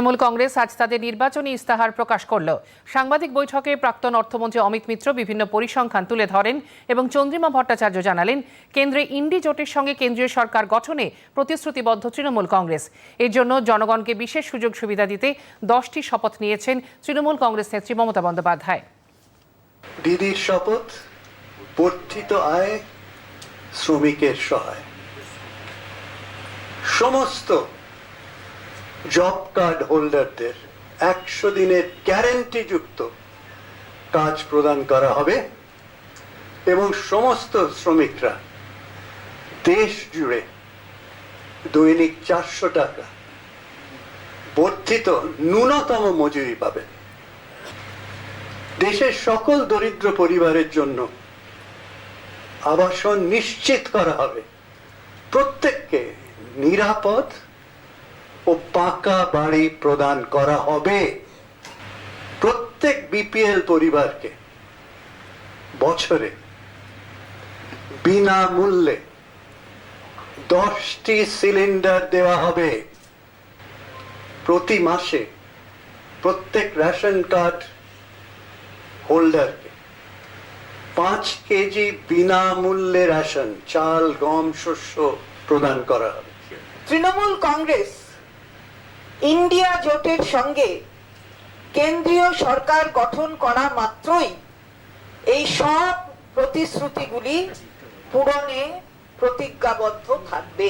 তৃণমূল কংগ্রেস আজ তাদের নির্বাচনী ইস্তাহার প্রকাশ করল। সাংবাদিক বৈঠকে প্রাক্তন অর্থমন্ত্রী অমিত মিত্র বিভিন্ন পরিসংখ্যান তুলে ধরেন এবং চন্দ্রিমা ভট্টাচার্য জানালেন, কেন্দ্রে ইন্ডি জোটের সঙ্গে কেন্দ্রীয় সরকার গঠনে প্রতিশ্রুতিবদ্ধ তৃণমূল কংগ্রেস। এর জন্য জনগণকে বিশেষ সুযোগ সুবিধা দিতে দশটি শপথ নিয়েছেন তৃণমূল কংগ্রেস নেত্রী মমতা বন্দ্যোপাধ্যায়। দিদির শপথ, বর্ধিত আয়, শ্রমিকের সহায়। সমস্ত জব কার্ড হোল্ডারদের একশো দিনের গ্যারেন্টি যুক্ত কাজ প্রদান করা হবে এবং সমস্ত শ্রমিকরা দেশ জুড়ে দৈনিক চারশো টাকা বর্ধিত ন্যূনতম মজুরি পাবেন। দেশের সকল দরিদ্র পরিবারের জন্য আবাসন নিশ্চিত করা হবে। প্রত্যেককে নিরাপদ ও পাকা বাড়ি প্রদান করা হবে প্রত্যেক বিপিএল পরিবারকে বছরে বিনামূল্যে দশটি সিলিন্ডার দেওয়া হবে। প্রতি মাসে প্রত্যেক রেশন কার্ড হোল্ডারকে পাঁচ কেজি বিনামূল্যে রেশন, চাল, গম, শস্য প্রদান করা হবে। তৃণমূল কংগ্রেস ইন্ডিয়া জোটের সঙ্গে কেন্দ্রীয় সরকার গঠন করা মাত্রই এই সব প্রতিশ্রুতিগুলি পূরণে প্রতিজ্ঞাবদ্ধ থাকবে।